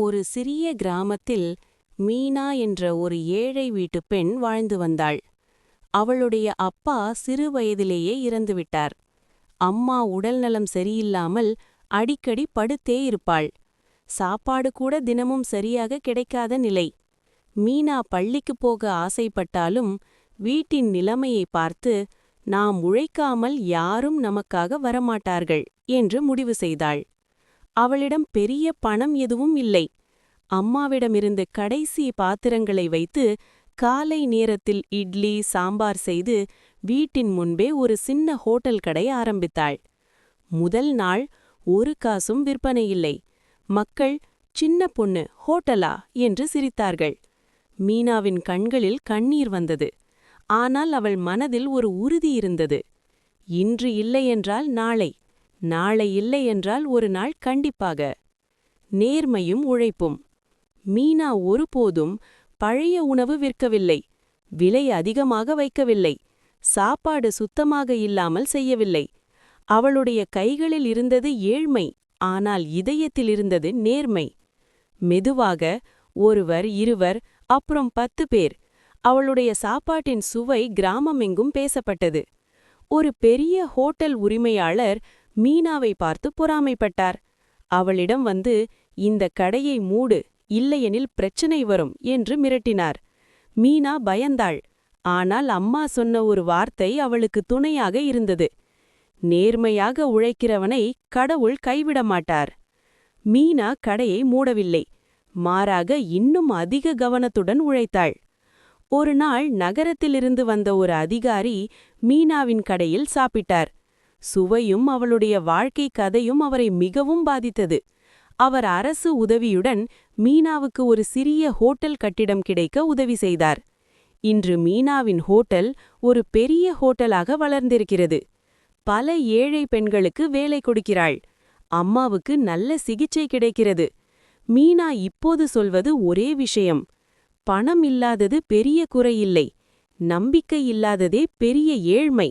ஒரு சிறிய கிராமத்தில் மீனா என்ற ஒரு ஏழை வீட்டுப் பெண் வாழ்ந்து வந்தாள். அவளுடைய அப்பா சிறு வயதிலேயே இறந்துவிட்டார். அம்மா உடல்நலம் சரியில்லாமல் அடிக்கடி படுத்தே இருப்பாள். சாப்பாடு கூட தினமும் சரியாக கிடைக்காத நிலை. மீனா பள்ளிக்குப் போக ஆசைப்பட்டாலும் வீட்டின் நிலைமையை பார்த்து நாம் உழைக்காமல் யாரும் நமக்காக வரமாட்டார்கள் என்று முடிவு செய்தாள். அவளிடம் பெரிய பணம் எதுவும் இல்லை. அம்மாவிடமிருந்து கடைசி பாத்திரங்களை வைத்து காலை நேரத்தில் இட்லி சாம்பார் செய்து வீட்டின் முன்பே ஒரு சின்ன ஹோட்டல் கடை ஆரம்பித்தாள். முதல் நாள் ஒரு காசும் விற்பனை இல்லை மக்கள் சின்ன பொண்ணு ஹோட்டலா என்று சிரித்தார்கள். மீனாவின் கண்களில் கண்ணீர் வந்தது. ஆனால் அவள் மனதில் ஒரு உறுதி இருந்தது. இன்று இல்லை என்றால் நாளை. நாளை இல்லை என்றால் ஒரு நாள் கண்டிப்பாக. நேர்மையும் உழைப்பும். மீனா ஒருபோதும் பழைய உணவு விற்கவில்லை. விலை அதிகமாக வைக்கவில்லை. சாப்பாடு சுத்தமாக இல்லாமல் செய்யவில்லை. அவளுடைய கைகளில் இருந்தது ஏழ்மை ஆனால் இதயத்தில் இருந்தது நேர்மை. மெதுவாக ஒருவர் இருவர் அப்புறம் பத்து பேர். அவளுடைய சாப்பாட்டின் சுவை கிராமமெங்கும் பேசப்பட்டது. ஒரு பெரிய ஹோட்டல் உரிமையாளர் மீனாவை பார்த்து பொறாமைப்பட்டார். அவளிடம் வந்து இந்த கடையை மூடு இல்லையெனில் பிரச்சனை வரும் என்று மிரட்டினார். மீனா பயந்தாள். ஆனால் அம்மா சொன்ன ஒரு வார்த்தை அவளுக்கு துணையாக இருந்தது. நேர்மையாக உழைக்கிறவனை கடவுள் கைவிட மாட்டார். மீனா கடையை மூடவில்லை. மாறாக இன்னும் அதிக கவனத்துடன் உழைத்தாள். ஒரு நாள் நகரத்திலிருந்து வந்த ஒரு அதிகாரி மீனாவின் கடையில் சாப்பிட்டார். சுவையும் அவளுடைய வாழ்க்கை கதையும் அவரை மிகவும் பாதித்தது. அவர் அரசு உதவியுடன் மீனாவுக்கு ஒரு சிறிய ஹோட்டல் கட்டிடம் கிடைக்க உதவி செய்தார். இன்று மீனாவின் ஹோட்டல் ஒரு பெரிய ஹோட்டலாக வளர்ந்திருக்கிறது. பல ஏழை பெண்களுக்கு வேலை கொடுக்கிறாள். அம்மாவுக்கு நல்ல சிகிச்சை கிடைக்கிறது. மீனா இப்போது சொல்வது ஒரே விஷயம். பணம் இல்லாதது பெரிய குறையில்லை. நம்பிக்கை இல்லாததே பெரிய ஏழ்மை.